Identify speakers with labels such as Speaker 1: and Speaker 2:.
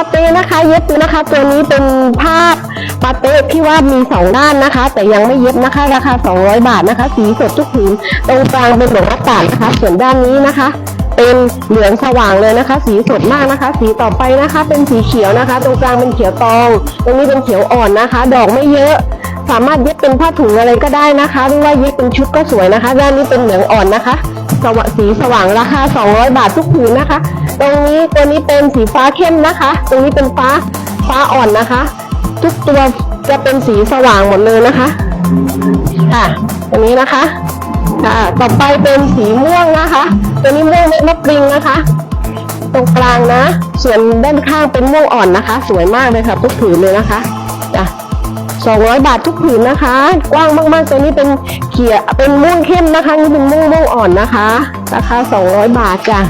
Speaker 1: าเต้นะคะ เย็บนะคะ ตัวนี้เป็นผ้าปาเต้ที่ว่ามีสองด้านนะคะ แต่ยังไม่เย็บนะคะ ราคา 200 บาทนะคะ สีสดทุกผืนตรงกลางเป็นหลืองอากาศนะคะ ส่วนด้านนี้นะคะ เป็นเหลืองสว่างเลยนะคะ สีสดมากนะคะ สีต่อไปนะคะ เป็นสีเขียวนะคะ ตรงกลางเป็นเขียวตอง ตรงนี้เป็นเขียวอ่อนนะคะ ดอกไม่เยอะสามารถเย็บเป็นผ้าถุงอะไรก็ได้นะคะหรือว่าเย็บเป็นชุดก็สวยนะคะ ด้านนี้เป็นเหลืองอ่อนนะคะสวสีสว่างราคา 200 บาททุกผืนนะคะ ตรงนี้ตัวนี้เป็นสีฟ้าเข้มนะคะ ตรงนี้เป็นฟ้าฟ้าอ่อนนะคะ ทุกตัวจะเป็นสีสว่างหมดเลยนะคะ ค่ะ ตรงนี้นะคะค่ะต่อไปเป็นสีม่วงนะคะ ตัวนี้ม่วงเม็ดมะปริงนะคะ ตรงกลางนะ ส่วนด้านข้างเป็นม่วงอ่อนนะคะ สวยมากเลยค่ะ ทุกผืนเลยนะคะจ้ะ200บาททุกผืนนะคะ กว้างมากๆตัวนี้เป็นเขียวเป็นม่วงเข้มนะคะ นี่เป็นม่วงม่วงอ่อนนะคะ ราคา200บาทจ้ะ